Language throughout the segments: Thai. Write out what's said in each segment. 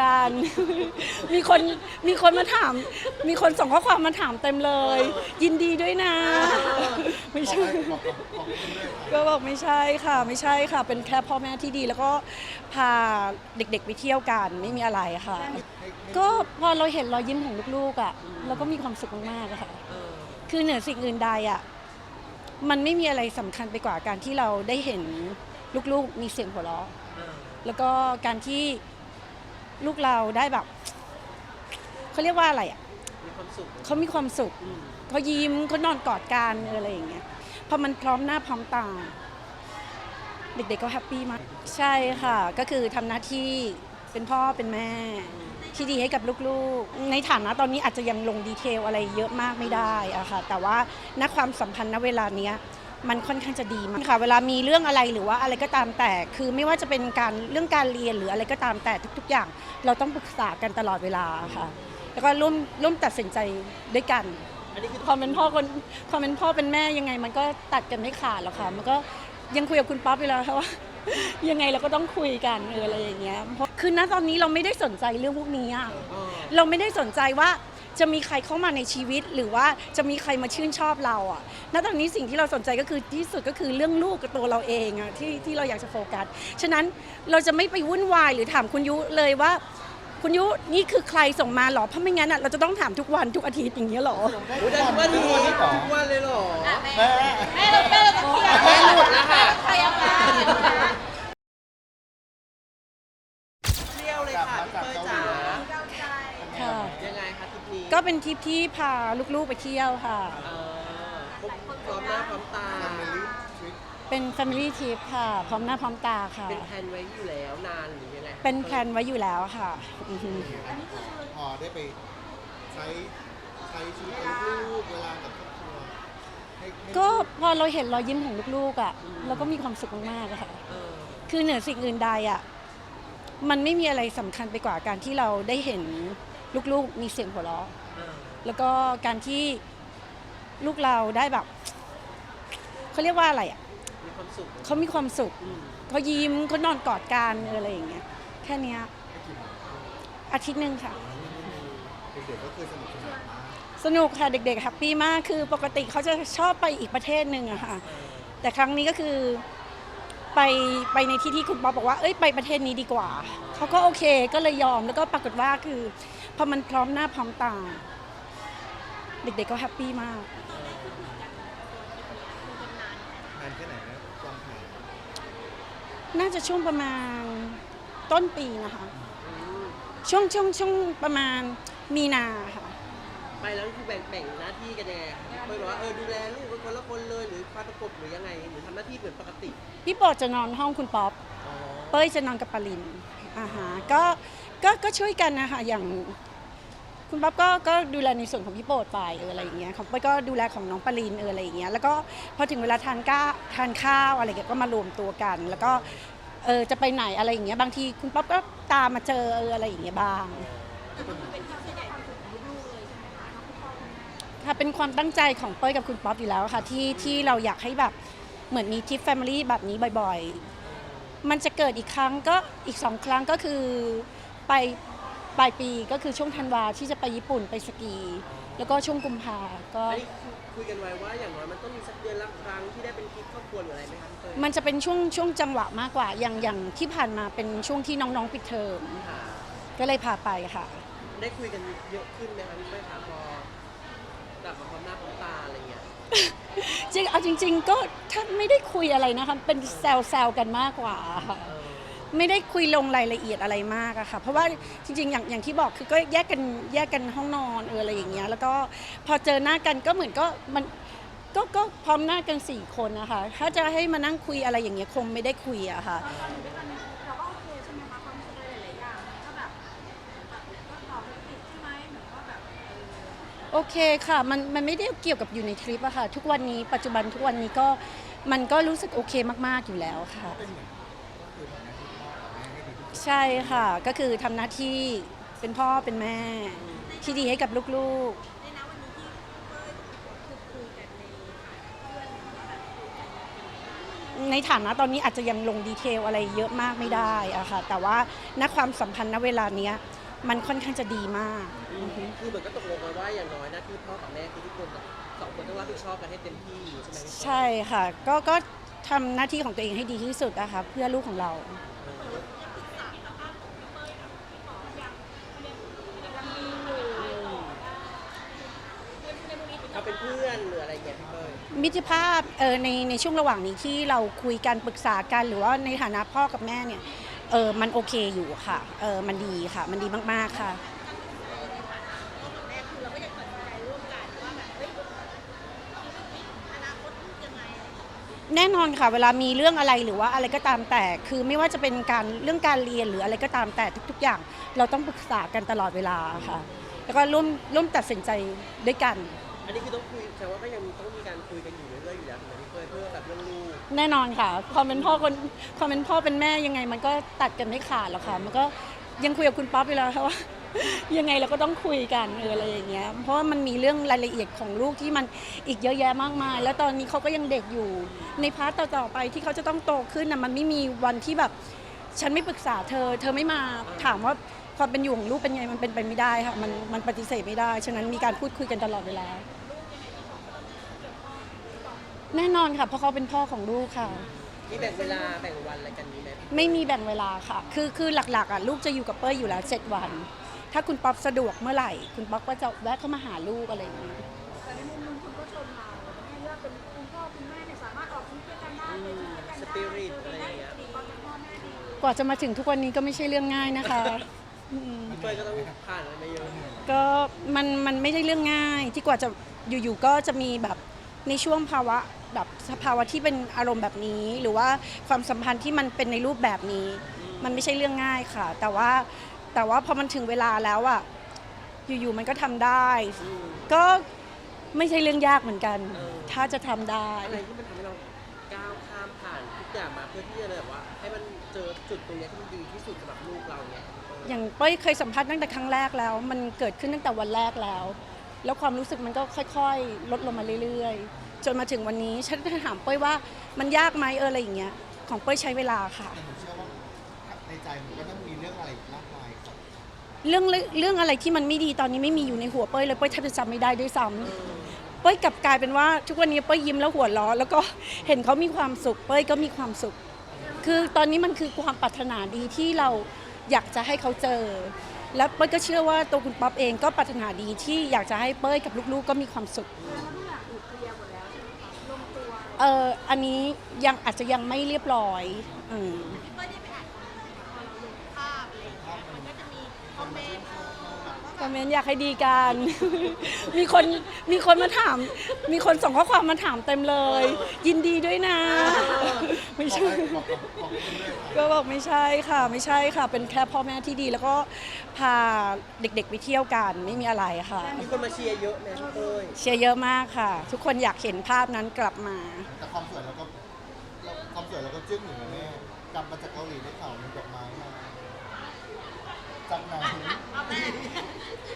กัน มีคนมีคนมาถาม มีคนส่งข้อความมาถามเต็มเลย ยินดีด้วยนะ ไม่ใช่บอกกับบอกกับคุณด้วยค่ะก็บอกไม่ใช่ค่ะ ไม่ใช่ค่ะ เป็นแค่พ่อแม่ที่ดี แล้วก็พาเด็กๆไปเที่ยวกันไม่มีอะไรค่ะ ก็พอเราเห็นรอยยิ้มของลูกๆอะเราก็มีความสุขมากๆอะค่ะเออคือเหนือสิ่งอื่นใดอะมันไม่มีอะไรสำคัญไปกว่าการที่เราได้เห็นลูกๆ มีเสียงหัวเราะเออแล้วก็การที่ ลูกเราได้แบบเขาเรียกว่าอะไรอะมีความสุขเขามีความสุขอืมเขายิ้มเขานอนกอดกันอออะไรอย่างเงี้ยพอมันพร้อมหน้าพร้อมตา เด็กๆก็แฮปปี้มาก ใช่ค่ะ ก็คือทำหน้าที่เป็นพ่อเป็นแม่ ที่ดีให้กับลูกๆ ในฐานะตอนนี้อาจจะยังลงดีเทลอะไรเยอะมากไม่ได้อะค่ะ แต่ว่าณความสัมพันธ์ณเวลาเนี้ย มันค่อนข้างจะดีมากค่ะ เวลามีเรื่องอะไรหรือว่าอะไรก็ตามแต่ คือไม่ว่าจะเป็นการเรื่องการเรียนหรืออะไรก็ตามแต่ทุก ๆ อย่าง เราต้องปรึกษากันตลอดเวลาค่ะ แล้วก็ร่วมร่วมตัดสินใจด้วยกันความเป็นพ่อคนความเป็นพ่อเป็นแม่ยังไง มันก็ตัดกันไม่ขาดหรอกค่ะ มันก็ยังคุยกับคุณป๊อปอยู่แล้วค่ะว่า ยังไงเราก็ต้องคุยกันเอออะไรอย่างเงี้ยเพราะคือณตอนนี้เราไม่ได้สนใจเรื่องพวกนี้อะเราไม่ได้สนใจว่า จะมีใครเข้ามาในชีวิต หรือว่าจะมีใครมาชื่นชอบเราอะณตอนนี้สิ่งที่เราสนใจก็คือที่สุดก็คือเรื่องลูกกับตัวเราเองอะที่ที่เราอยากจะโฟกัส ฉะนั้นเราจะไม่ไปวุ่นวายหรือถามคุณยุเลยว่า คุณยุนี่คือใครส่งมาเหรอเพราะไม่งั้นอะเราจะต้องถามทุกวันทุกอาทิตย์อย่างเงี้ยเหรอโอ้ยได้ทุกวันนี้ทุกวันเลยเหรอแม่แม่เราแม่เราต้องเคลียร์แม่หลุดแล้วค่ะใครเอามา เที่ยวเลยค่ะพี่เป้ยจ๋า ค่ะ ยังไงคะทริป นี้ก็เป็นทริปที่พาลูกๆไปเที่ยวค่ะ เออพบพร้อมหน้าพร้อมตาทำในลิฟทริปเป็น Family Trip ค่ะ พร้อมหน้าพร้อมตาค่ะ เป็นแผนไว้อยู่แล้วนานหรือยังไงเป็นแพลนไว้อยู่แล้วค่ะอือฮึพอได้ไปใช้ใช้ชีวิตกับลูกๆเวลากับครอบครัวให้ให้ก็พอเราเห็นรอยยิ้มของลูกๆอะเราก็มีความสุขมากๆอะค่ะ เออคือเหนือสิ่งอื่นใดอะ มันไม่มีอะไรสำคัญไปกว่าการที่เราได้เห็น ลูกๆ มีเสียงหัวเราะเออแล้วก็การที่ลูกเราได้แบบเขาเรียกว่าอะไรอะมีความสุขเขามีความสุขอืมเขายิ้มเขานอนกอดกันเอออะไรอย่างเงี้ยแค่เนี้ยอาทิตย์หนึ่งค่ะ เด็กๆก็คือสนุกสนานมากสนุกค่ะ เด็กๆแฮปปี้มากคือปกติเขาจะชอบไปอีกประเทศหนึ่งอะค่ะ แต่ครั้งนี้ก็คือไปไปในที่ที่คุณป๊อปบอกว่าเอ้ยไปประเทศนี้ดีกว่า เขาก็โอเคก็เลยยอมแล้วก็ปรากฏว่าคือ พอมันพร้อมหน้าพร้อมตา เด็กๆก็แฮปปี้มาก นานแค่ไหนนะวางแผนน่าจะช่วงประมาณต้นปีนะคะอืมช่วงช่วงช่วงประมาณมีนาค่ะ ไปแล้วคือแบ่งแบ่งหน้าที่กันยังไงคะพี่เป้ยบอกว่าเออดูแลลูกเป็นคนละคนเลยหรือคอยประกบหรือยังไงหรือทำหน้าที่เหมือนปกติพี่โปรดจะนอนห้องคุณป๊อปอ๋อเป้ยจะนอนกับปารินอ่าฮะก็ก็ก็ช่วยกันนะคะอย่าง คุณป๊อปก็ก็ดูแลในส่วนของพี่โปรดไปเอออะไรอย่างเงี้ยของเป้ยก็ดูแลของน้องปรินเอออะไรอย่างเงี้ยแล้วก็พอถึงเวลาทานก้าทานข้าวอะไรเงี้ยก็มารวมตัวกัน แล้วก็เออจะไปไหนอะไรอย่างเงี้ยบางทีคุณป๊อปก็ตามมาเจอเอออะไรอย่างเงี้ยบ้างค่ะเป็นความตั้งใจของเป้ยกับคุณป๊อปอยู่แล้วค่ะที่ที่เราอยากให้แบบเหมือนมีทริปแฟมิลี่แบบนี้บ่อยๆ มันจะเกิดอีกครั้งก็อีกสองครั้งก็คือไป ปลายปีก็คือช่วงธันวาที่จะไปญี่ปุ่นไปสกี แล้วก็ช่วงกุมภาก็ อันนี้คุยกันไว้ว่าอย่างน้อยมันต้องมีสักเดือนละครั้งที่ได้เป็นทริปครอบครัวหรืออะไรไหมคะพี่เป้ยมันจะเป็นช่วงช่วงจังหวะมากกว่า อย่างอย่างที่ผ่านมาเป็นช่วงที่น้องๆปิดเทอมค่ะ ก็เลยพาไปค่ะ ได้คุยกันเยอะขึ้นไหมคะพี่เป้ยคะพอกลับมาพร้อมหน้าพร้อมตาอะไรเงี้ยจริงเอาจริง ๆ ก็ถ้าไม่ได้คุยอะไรนะคะเป็นแซวๆกันมากกว่าค่ะ เออ ไม่ได้คุยลงรายละเอียดอะไรมากอะค่ะ เพราะว่าจริงๆ อย่างอย่างที่บอกคือก็แยกกันแยกกันห้องนอนเอออะไรอย่างเงี้ย แล้วก็พอเจอหน้ากันก็เหมือนก็มันก็ก็พร้อมหน้ากันสี่คนนะคะถ้าจะให้มานั่งคุยอะไรอย่างเงี้ยคงไม่ได้คุยอะค่ะเราก็โอเคใช่ไหมคะความรู้สึกอะไรหลายๆอย่างก็แบบก็ตอบไม่ติดใช่ไหมเหมือนว่าแบบเออโอเคค่ะมันมันไม่ได้เกี่ยวกับอยู่ในทริปอะค่ะ ทุกวันนี้ปัจจุบันทุกวันนี้ก็มันก็รู้สึกโอเคมากๆอยู่แล้วค่ะ เป็นเหมือนคือ ให้ดีที่สุดใช่ค่ะ ก็คือทำหน้าที่เป็นพ่อเป็นแม่ ที่ดีให้กับลูกๆในนะวันนี้ที่เป้ยคือคุยกันในฐานะเพื่อนหรือว่าแบบคุยกันในในฐานะตอนนี้อาจจะยังลงดีเทลอะไรเยอะมากไม่ได้อะค่ะ แต่ว่าณความสัมพันธ์ณเวลาเนี้ยมันค่อนข้างจะดีมากคือเหมือนก็ตกลงกันว่าอย่างน้อยหน้าที่พ่อกับแม่คือทุกคนสองคนต้องรับผิดชอบกันให้เต็มที่ใช่ไหมพี่เป้ยใช่ค่ะ ก็ก็ทำหน้าที่ของตัวเองให้ดีที่สุดนะคะเพื่อลูกของเราเขา เป็นเพื่อนหรืออะไรอย่างเงี้ยพี่เป้ยมิตรภาพเออในในช่วงระหว่างนี้ที่เราคุยกันปรึกษากันหรือว่าในฐานะพ่อกับแม่เนี่ยเออมันโอเคอยู่ค่ะเออมันดีค่ะ มันดีมากๆค่ะ แน่นอนค่ะ เวลามีเรื่องอะไรหรือว่าอะไรก็ตามแต่ คือไม่ว่าจะเป็นการเรื่องการเรียนหรืออะไรก็ตามแต่ทุก ๆ อย่าง เราต้องปรึกษากันตลอดเวลาค่ะ แล้วก็ร่วมร่วมตัดสินใจด้วยกัน อันนี้คือต้องคุยแต่ว่าก็ยังต้องมีการคุยกันอยู่เรื่อยๆอยู่แล้วถูกไหมพี่เป้ยเพื่อแบบเรื่องลูกแน่นอนค่ะความเป็นพ่อคนความเป็นพ่อเป็นแม่ยังไง มันก็ตัดกันไม่ขาดหรอกค่ะ มันก็ยังคุยกับคุณป๊อปอยู่แล้วค่ะว่า ยังไงเราก็ต้องคุยกันเอออะไรอย่างเงี้ย เพราะว่ามันมีเรื่องรายละเอียดของลูกที่มันอีกเยอะแยะมากมาย แล้วตอนนี้เขาก็ยังเด็กอยู่ ในพาร์ทต่อๆไปที่เขาจะต้องโตขึ้นนะมันไม่มีวันที่แบบ ฉันไม่ปรึกษาเธอ เธอไม่มาถามว่าความเป็นอยู่ของลูกเป็นไงมันเป็นไปไม่ได้ค่ะ มันมันปฏิเสธไม่ได้ ฉะนั้นมีการพูดคุยกันตลอดเวลา แน่นอนค่ะ เพราะเขาเป็นพ่อของลูกค่ะ มีแบ่งเวลาแบ่งวันอะไรกันนี้ไหมไม่มีแบ่งเวลาค่ะ คือคือหลักๆอะลูกจะอยู่กับเป้ยอยู่แล้ว 7 วัน ถ้าคุณป๊อปสะดวกเมื่อไหร่ คุณป๊อปก็จะแวะเข้ามาหาลูกอะไรอย่างนี้ แต่ในมุมหนึงคุณก็ชมเราให้เลือกเป็นคุณพ่อคุณแม่เนี่ยสามารถออกทริปด้วยกันได้ไปเที่ยวด้วยกันสได้ปิริตอะไรอย่างเงี้ยดีความเป็นพ่อแม่ดีกว่าจะมาถึงทุกวันนี้ก็ไม่ใช่เรื่องง่ายนะคะ อืมพี่เป้ยก็ต้องผ่านอะไรมาเยอะก็มันมันไม่ใช่เรื่องง่าย ที่กว่าจะอยู่ๆก็จะมีแบบ ในช่วงภาวะแบบสภาวะที่เป็นอารมณ์แบบนี้ หรือว่าความสัมพันธ์ที่มันเป็นในรูปแบบนี้ มันไม่ใช่เรื่องง่ายค่ะ แต่ว่าแต่ว่าพอมันถึงเวลาแล้วอะอยู่ๆมันก็ทำได้อืมก็ไม่ใช่เรื่องยากเหมือนกัน เออ ถ้าจะทำได้ อะไรที่มันทำให้เราก้าวข้ามผ่านทุกอย่างมาเพื่อที่จะแบบว่า ให้มันเจอจุดตรงเนี้ยที่มันดีที่สุดสำหรับลูกเราเนี่ยอย่างเป้ยเคยสัมภาษณ์ตั้งแต่ครั้งแรกแล้ว มันเกิดขึ้นตั้งแต่วันแรกแล้ว แล้วความรู้สึกมันก็ค่อย ๆ ลดลงมาเรื่อยๆ จนมาถึงวันนี้ฉันถามเป้ยว่ามันยากไหมเอออะไรอย่างเงี้ยของเป้ยใช้เวลาค่ะ แต่ผมเชื่อว่าในใจผมก็ต้องมีเรื่องอะไรอีกมากมายครับเรื่องเรื่องอะไรที่มันไม่ดีตอนนี้ไม่มีอยู่ในหัวเป้ยเลยเป้ยแทบจะจำไม่ได้ด้วยซ้ำเป้ยกลับกลายเป็นว่าทุกวันนี้เป้ยยิ้มแล้วหัวเราะแล้วก็เห็นเขามีความสุข เป้ยก็มีความสุข คือตอนนี้มันคือความปรารถนาดีที่เราอยากจะให้เขาเจอ และเป้ยก็เชื่อว่าตัวคุณป๊อปเองก็ปรารถนาดีที่อยากจะให้เป้ยกับลูกๆก็มีความสุขแสดงว่าทุกอย่างถูกเคลียร์หมดแล้วใช่ไหมคะลงตัวเอออันนี้ยังอาจจะยังไม่เรียบร้อยอืมพื่อที่ไปอ่านคอ คอมเมนต์อยากให้ดีกัน มีคนมีคนมาถาม มีคนส่งข้อความมาถามเต็มเลย ยินดีด้วยนะ ไม่บอกใช่ให้บอกกับบอกกับคุณเลยค่ะก็บอกไม่ใช่ค่ะ ไม่ใช่ค่ะ เป็นแค่พ่อแม่ที่ดี แล้วก็พาเด็กๆไปเที่ยวกันไม่มีอะไรค่ะ มีคนมาเชียร์เยอะไหมพี่เป้ยเชียร์เยอะมากค่ะ ทุกคนอยากเห็นภาพนั้นกลับมา แต่ความสวยเราก็เราความสวยเราก็จึ้งอยู่นะแม่กลับมาจากเกาหลีได้ข่าวมีดอกไม้มาจากไหน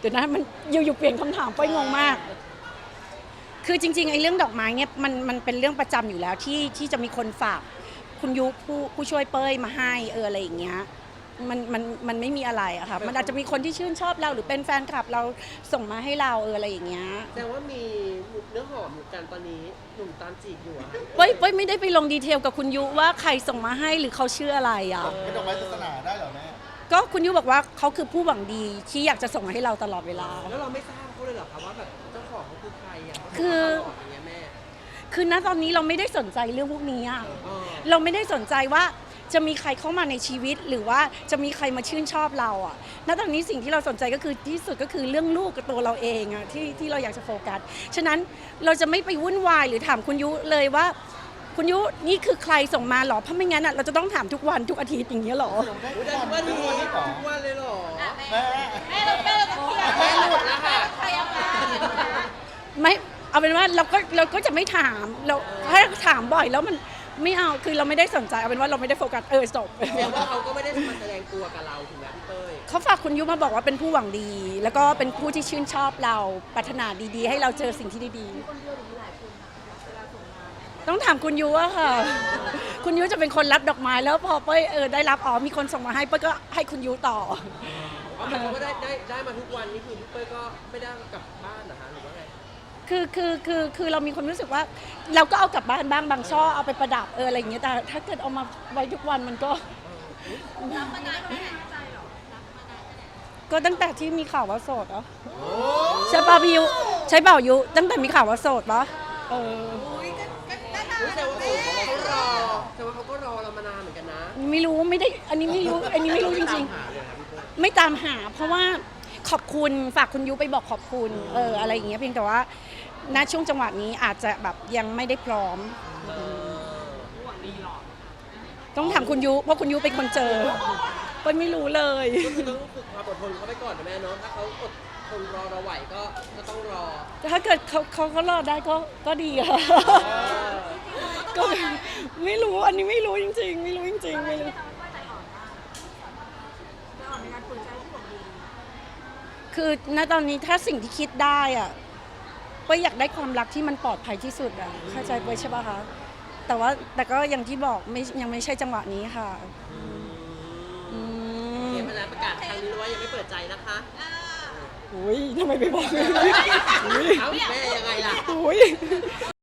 เดี๋ยวนะมันอยู่ๆเปลี่ยนคำถามไปงงมาก คือจริงๆไอ้เรื่องดอกไม้เนี่ยมันมันเป็นเรื่องประจำอยู่แล้วที่ที่จะมีคนฝาก คุณยุผู้ผู้ช่วยเป้ยมาให้เอออะไรอย่างเงี้ยมันมันมันไม่มีอะไรอะค่ะมันอาจจะมีคนที่ชื่นชอบเราหรือเป็นแฟนคลับเราส่งมาให้เราเอออะไรอย่างเงี้ย แสดงว่ามีเนื้อหอมอยู่กันตอนนี้หนุ่มตามจีบอยู่อะ เป้ยเป้ยไม่ได้ไปลงดีเทลกับคุณยุว่าใครส่งมาให้หรือเขาชื่ออะไรอะ เป็นดอกไม้ศาสนาได้เหรอแม่ ก็คุณยุบอกว่าเขาคือผู้หวังดีที่อยากจะส่งมาให้เราตลอดเวลา แล้วเราไม่ทราบเขาเลยเหรอคะว่าแบบเจ้าของเขาคือใครอะคือเขาบอกอย่างเงี้ยแม่ คือณตอนนี้เราไม่ได้สนใจเรื่องพวกนี้อะเออ เราไม่ได้สนใจว่าจะมีใครเข้ามาในชีวิต หรือว่าจะมีใครมาชื่นชอบเราอะณตอนนี้สิ่งที่เราสนใจก็คือที่สุดก็คือเรื่องลูกกับตัวเราเองอะที่ที่เราอยากจะโฟกัส ฉะนั้นเราจะไม่ไปวุ่นวายหรือถามคุณยุเลยว่า คุณยุนี่คือใครส่งมาหรอเพราะไม่งั้นอะเราจะต้องถามทุกวันทุกอาทิตย์อย่างเงี้ยหรออุ๊ยทุได้กทุกวันทุกวันเหรอทุกวันเลยเหรอแม่แม่เราแม่เราต้องเคลียร์แม่หลุดแล้วค่ะใครเอามาไม่เอาเป็นว่าเราก็เราก็จะไม่ถามเราถ้าถามบ่อยแล้วมันไม่เอาคือเราไม่ได้สนใจเอาเป็นว่าเราไม่ได้โฟกัสเออจบแสดงว่าเขาก็ไม่ได้มาแสดงตัวกับเราถูกไหมพี่เป้ยเขาฝากคุณยุมาบอกว่าเป็นผู้หวังดี แล้วก็เป็นผู้ที่ชื่นชอบเราปรารถนาดีๆ ให้เราเจอสิ่งที่ดีคนเดียวหรือหลายค ต้องถามคุณยุอะค่ะ คุณยุจะเป็นคนรับดอกไม้แล้วพอเป้ยเออได้รับอ๋อมีคนส่งมาให้เป้ยก็ให้คุณยุต่อ อ๋อหมายความว่าได้ได้ได้มาทุกวันนี่คือพี่เป้ยก็ไม่ได้กลับบ้านนะคะหรือว่าไง คือคือคือคือเรามีความรู้สึกว่า เราก็เอากลับบ้านบ้างบางช่อเอาไปประดับเอออะไรอย่างเงี้ยแต่ถ้าเกิดเอามาไว้ทุกวันมันก็รับมานานแค่ไหนใจเหรอก็ตั้งแต่ที่มีข่าวว่าโสดเหรอใช่ป่ะพี่ยุใช่เปล่ายุ ตั้งแต่มีข่าวว่าโสดปะเอออุ้ยก็ก็ก็นาน รู้แต่ว่าเขารอแต่ว่าเขาก็รอเรามานานเหมือนกันนะ ไม่รู้ไม่ได้อันนี้ไม่รู้ อันนี้ไม่รู้จริงๆ ไม่ตามหา เพราะว่าขอบคุณฝากคุณยุไปบอกขอบคุณเอออะไรอย่างเงี้ยเพียงแต่ว่าณช่วงจังหวะนี้อาจจะแบบยังไม่ได้พร้อม ต้องถามคุณยุเพราะคุณยุเป็นคนเจอเปิ้ลไม่รู้เลยก็คือต้องฝึกความอดทนเขาไปก่อนนะแม่เนาะถ้าเขาอดทนรอเราไหวก็ก็ต้องรอ ถ้าเกิดเขาเขาเขารอดได้ก็ก็ดีค่ะ ก็ไม่รู้อันนี้ไม่รู้จริง ๆ ไม่รู้จริงๆไม่รู้ที่ทำให้ใจอ่อนมากใจอ่อนในการฝืนใจที่บอกดีคือณตอนนี้ถ้าสิ่งที่คิดได้อะเป้ยอยากได้ความรักที่มันปลอดภัยที่สุดอะเข้าใจเป้ยใช่ปะคะ แต่ว่าแต่ก็อย่างที่บอกไม่ยังไม่ใช่จังหวะนี้ค่ะอืมเดี๋ยวพนักประกาศครั้งนี้เลยว่ายังไม่เปิดใจนะคะอุ้ยทำไมไปบอก อุ้ยเอ้าแม่ยังไงล่ะ อุ้ย